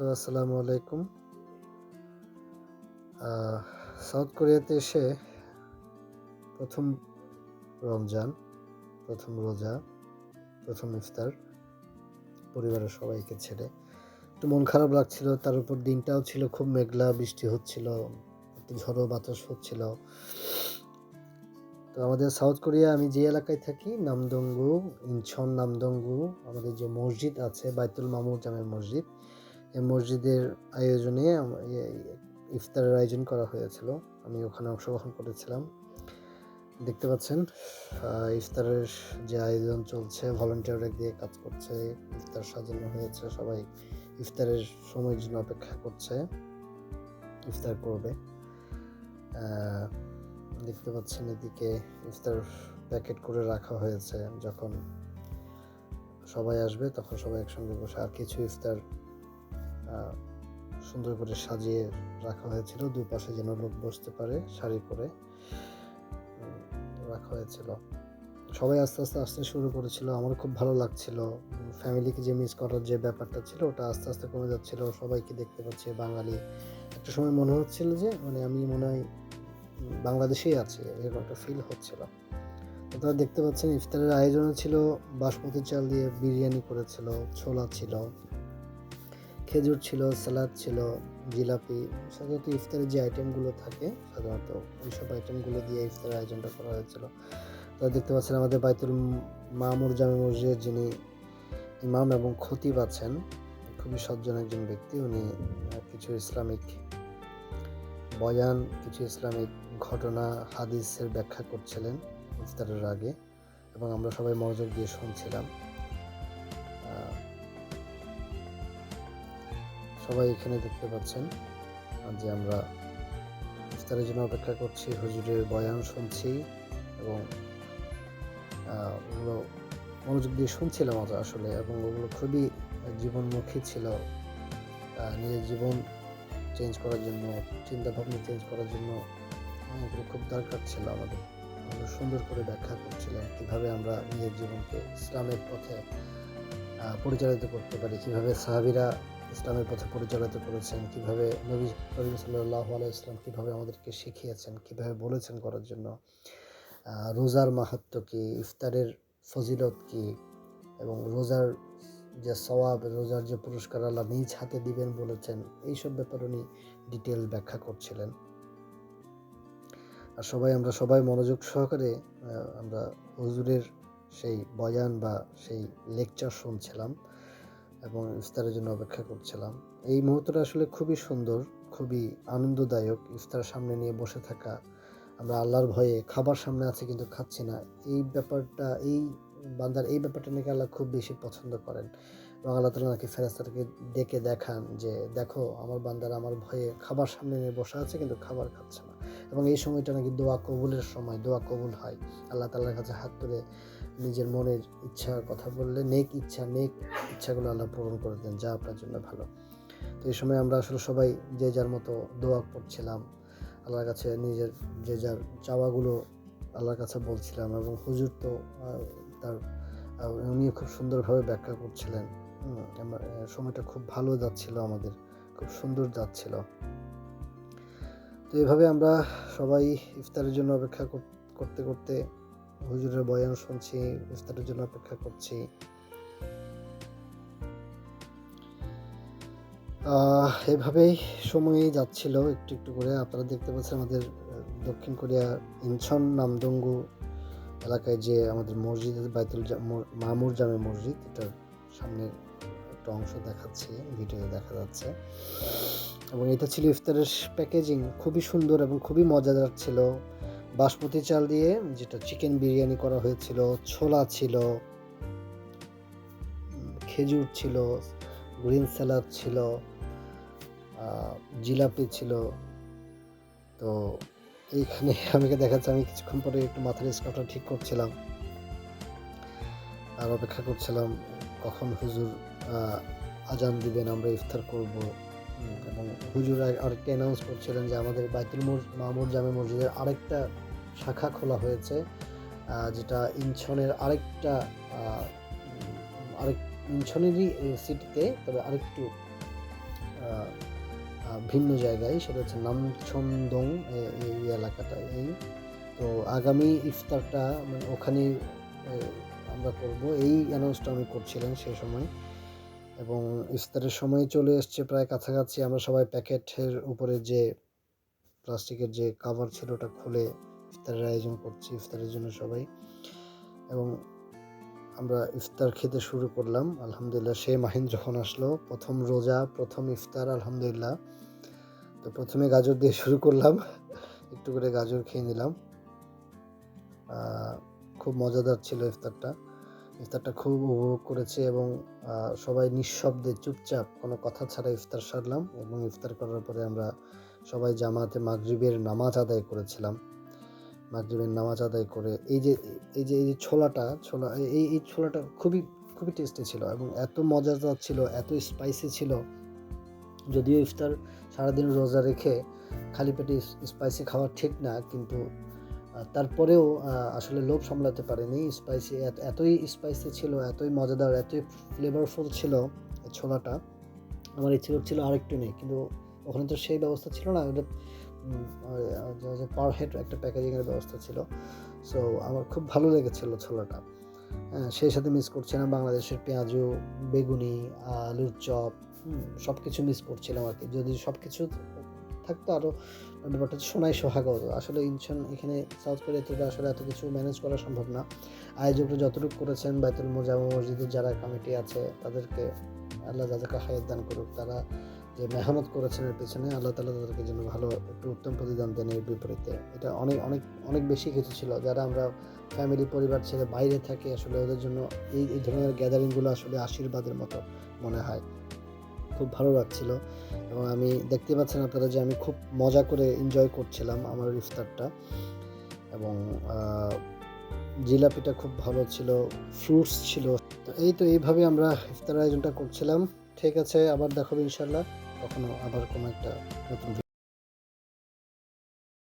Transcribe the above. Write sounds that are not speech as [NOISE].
Hello আসসালামু আলাইকুম। South কোরিয়াতে এসে প্রথম রমজান, প্রথম রোজা, প্রথম ইফতার পরিবারের সবাইকে ছেড়ে। একটু মন খারাপ লাগছিল, তার উপর দিনটাও ছিল খুব মেঘলা, বৃষ্টি হচ্ছিল, একটু ঝড়ো বাতাস হচ্ছিল। তো আমাদের সাউথ কোরিয়া, আমি যে এলাকায় থাকি, নামদঙ্গু, ইনছন নামদঙ্গু, আমাদের যে মসজিদ আছে, বাইতুল মামুর জামের মসজিদ এই মসজিদের আয়োজনে ইফতারের আয়োজন করা হয়েছিল। আমি ওখানে অংশগ্রহণ করেছিলাম। দেখতে পাচ্ছেন ইফতারের যে আয়োজন চলছে ভলেন্টিয়াররা দিয়ে কাজ করছে, ইফতার সাজানো হয়েছে, সবাই ইফতারের সময়ের জন্য অপেক্ষা করছে, ইফতার করবে। দেখতে পাচ্ছেন এদিকে ইফতার প্যাকেট করে রাখা হয়েছে। যখন সবাই আসবে, তখন সবাই একসঙ্গে বসে আর কিছু ইফতার সুন্দর করে সাজিয়ে রাখা হয়েছিল। দুপাশে যেন লোক বসতে পারে শাড়ি পরে। রাখা হয়েছিল। সবাই আস্তে আস্তে, আসতে শুরু করেছিল। আমার খুব ভালো লাগছিল। ফ্যামিলিকে যে মিস করার যে ব্যাপারটা ছিল, ওটা আস্তে আস্তে কমে যাচ্ছিল। সবাইকে দেখতে পাচ্ছে বাঙালি। একটা সময় মনে হচ্ছিল যে মানে আমি মনে হয় বাংলাদেশেই আছি, এরকম একটা ফিল হচ্ছিল। আপনারা দেখতে পাচ্ছেন, ইফতারের আয়োজনে ছিল। বাসমতি চাল দিয়ে বিরিয়ানি করেছিল, ছোলা ছিল। খেজুর ছিল, সালাদ ছিল, জিলাপি, সাধারণত ইফতারের যে আইটেমগুলো থাকে, সাধারণত ওইসব আইটেমগুলো দিয়ে ইফতারের আয়োজনটা করা হয়েছিল। তো দেখতে পাচ্ছেন আমাদের বাইতুল মামুর জামে মসজিদের যিনি ইমাম এবং খতিব আছেন, খুবই সজ্জন একজন ব্যক্তি। উনি কিছু ইসলামিক বয়ান, কিছু ইসলামিক ঘটনা, হাদিসের ব্যাখ্যা করছিলেন ইফতারের আগে এবং আমরা সবাই মনোযোগ দিয়ে শুনছিলাম। সবাই এখানে দেখতে পাচ্ছেন। যে আমরা ইফতারের জন্য অপেক্ষা করছি, হুজুরের বয়ান শুনছি এবং ওগুলো মনোযোগ দিয়ে শুনছিলাম আসলে এবং ওগুলো খুবই জীবনমুখী ছিল। নিজের জীবন চেঞ্জ করার জন্য চিন্তা ভাবনা চেঞ্জ করার জন্য এগুলো খুব দরকার ছিল আমাদের। আমরা সুন্দর করে ব্যাখ্যা করছিলেন কীভাবে আমরা নিজের জীবনকে ইসলামের পথে পরিচালিত করতে পারি, কীভাবে সাহাবিরা ইসলামের পথে পরিচালিত করেছেন, কীভাবে নবী করিম সাল্লাহ ইসলাম কীভাবে আমাদেরকে শিখিয়েছেন, কীভাবে বলেছেন করার জন্য রোজার মাহাত্ম কি, ইফতারের ফজিলত কি, এবং রোজার যে সওয়াব, রোজার যে পুরস্কার আল্লাহ নিজ হাতে দিবেন বলেছেন, এইসব ব্যাপার উনি ডিটেল ব্যাখ্যা করছিলেন। আর সবাই, আমরা সবাই মনোযোগ সহকারে আমরা হুজুরের সেই বয়ান বা সেই লেকচার শুনছিলাম। এবং ইফতারের জন্য অপেক্ষা করছিলাম। এই মুহূর্তটা আসলে খুবই সুন্দর, খুবই আনন্দদায়ক ইফতার সামনে নিয়ে বসে থাকা। আমরা আল্লাহর ভয়ে খাবার সামনে আছে কিন্তু খাচ্ছি না। এই ব্যাপারটা, এই বান্দার এই ব্যাপারটা নাকি আল্লাহ খুব বেশি পছন্দ করেন। এবং আল্লাহ তালা নাকি ফেরাস্তারকে ডেকে দেখান যে, দেখো, আমার বান্দার আমার ভয়ে খাবার সামনে নিয়ে বসে আছে কিন্তু খাবার খাচ্ছে না। এবং এই সময়টা নাকি দোয়া কবুলের সময়, দোয়া কবুল হয়। আল্লাহ তাল্লার কাছে হাত তুলে নিজের মনের ইচ্ছার কথা বললে নেক ইচ্ছা, নেক ইচ্ছাগুলো আল্লাহ পূরণ করে দেন, যা আপনার জন্য ভালো। তো এই সময় আমরা আসলে সবাই যে যার মতো দোয়া করছিলাম, আল্লাহর কাছে নিজের যে যার চাওয়াগুলো আল্লাহর কাছে বলছিলাম এবং হুজুর তো তার উনিও খুব সুন্দরভাবে ব্যাখ্যা করছিলেন। সময়টা খুব ভালো যাচ্ছিল, আমাদের খুব সুন্দর যাচ্ছিল। তো এইভাবে আমরা সবাই ইফতারের জন্য অপেক্ষা করতে করতে হুজুরের বয়ান শুনছি, ইফতারের জন্য অপেক্ষা করছি। এভাবেই সময় যাচ্ছিল একটু একটু করে। আপনারা দেখতে পাচ্ছেন আমাদের দক্ষিণ কোরিয়া ইনছন নামদঙ্গু এলাকায় যে আমাদের মসজিদ বাইতুল মামুর জামে মসজিদ, এটার সামনে একটা অংশ দেখাচ্ছে, ভিডিওতে দেখা যাচ্ছে। এবং এটা ছিল ইফতারের প্যাকেজিং। খুবই সুন্দর এবং খুবই মজাদার ছিল। বাসমতি চাল দিয়ে যেটা চিকেন বিরিয়ানি করা হয়েছিল, ছোলা ছিল খেজুর ছিল, গ্রিন স্যালাড ছিল জিলাপি ছিল। তো এইখানে [LAUGHS] আমাকে দেখাচ্ছে, আমি কিছুক্ষণ পরে একটু মাথার স্কার্ফটা ঠিক করছিলাম। আর অপেক্ষা করছিলাম, কখন হুজুর আজান দিবেন, আমরা ইফতার করব। এবং হুজুর আর- আরেকটা অ্যানাউন্স করছিলেন যে আমাদের বাইতুল মামুর জামে মসজিদের আরেকটা শাখা খোলা হয়েছে যেটা ইনছনের আরেকটা আরেক, ইনছনেরই সিটিতে তবে আরেকটু ভিন্ন জায়গায়, সেটা হচ্ছে নামছন্দং এই এলাকাটা এই। তো আগামী ইফতারটা মানে ওখানে আমরা করব। এই অ্যানাউন্সটা আমি করছিলাম সে সময়। এবং ইফতারের সময় চলে এসছে প্রায় কাছাকাছি। আমরা সবাই প্যাকেটের উপরে যে প্লাস্টিকের যে কাভার ছিল ওটা খুলে ইফতারের আয়োজন করছি, ইফতারের জন্য সবাই। এবং আমরা ইফতার খেতে শুরু করলাম। আলহামদুলিল্লাহ সে মাহিন যখন আসলো, প্রথম রোজা, প্রথম ইফতার, আলহামদুলিল্লাহ। তো প্রথমে গাজর দিয়ে শুরু করলাম, একটু করে গাজর খেয়ে নিলাম। খুব মজাদার ছিল ইফতারটা। ইফতারটা খুব উপভোগ করেছে এবং সবাই নিঃশব্দে চুপচাপ কোনো কথা ছাড়া ইফতার সারলাম এবং ইফতার করার পরে আমরা সবাই জামাতে মাগরিবের নামাজ আদায় করেছিলাম। মাগরিবের নামাজ আদায় করে এই যে এই যে এই যে ছোলাটা, ছোলা, এই এই ছোলাটা খুবই খুবই টেস্টি ছিল এবং এত মজাদার ছিল, এত স্পাইসি ছিল। যদিও ইফতার সারাদিন রোজা রেখে খালি পেটে স্পাইসি খাওয়া ঠিক না, কিন্তু তারপরেও আসলে লোভ সামলাতে পারেনি। স্পাইসি এতই স্পাইসি ছিল, এতই মজাদার, এতই ফ্লেভারফুল ছিল ছোলাটা। আমার ইচ্ছে করছিল আরেকটু নেই, কিন্তু ওখানে তো সেই ব্যবস্থা ছিল না ওটা পার হেড একটা প্যাকেজিংয়ের ব্যবস্থা ছিল। সো আমার খুব ভালো লেগেছিল ছোলাটা। হ্যাঁ সেই সাথে মিস করছিলাম বাংলাদেশের পেঁয়াজু, বেগুনি, আলুর চপ সব কিছু মিস করছিলাম আর কি। যদি সব কিছু থাকতো আরও ব্যাপারটা হচ্ছে সোনাই সোহাগ হতো। আসলে ইনশন এখানে সাউথ কোরিয়া থেকে আসলে এত কিছু ম্যানেজ করা সম্ভব না। আয়োজকরা যতটুকু করেছেন বাইতুল মোজামা মসজিদের যারা কমিটি আছে, তাদেরকে আল্লাহ যাদেরকে হায়াত দান করুক, তারা যে মেহনত করেছেন এর পেছনে, আল্লাহ তালা তাদেরকে যেন ভালো একটু উত্তম প্রতিদান দেন এর বিপরীতে। এটা অনেক অনেক অনেক বেশি কিছু ছিল। যারা আমরা ফ্যামিলি পরিবার ছেড়ে বাইরে থাকি, আসলে ওদের জন্য এই এই ধরনের গ্যাদারিংগুলো আসলে আশীর্বাদের মতো মনে হয়। খুব ভালো লাগছিল। এবং আমি দেখতে পাচ্ছেন আপনারা যে আমি খুব মজা করে এনজয় করছিলাম আমার ইফতারটা। এবং জিলাপিটা খুব ভালো ছিল ফ্রুটস ছিল। তো এই তো এইভাবে আমরা ইফতার আয়োজনটা করছিলাম। ঠিক আছে, আবার দেখাবো ইনশাল্লাহ কখনো আবার কোনো একটা নতুন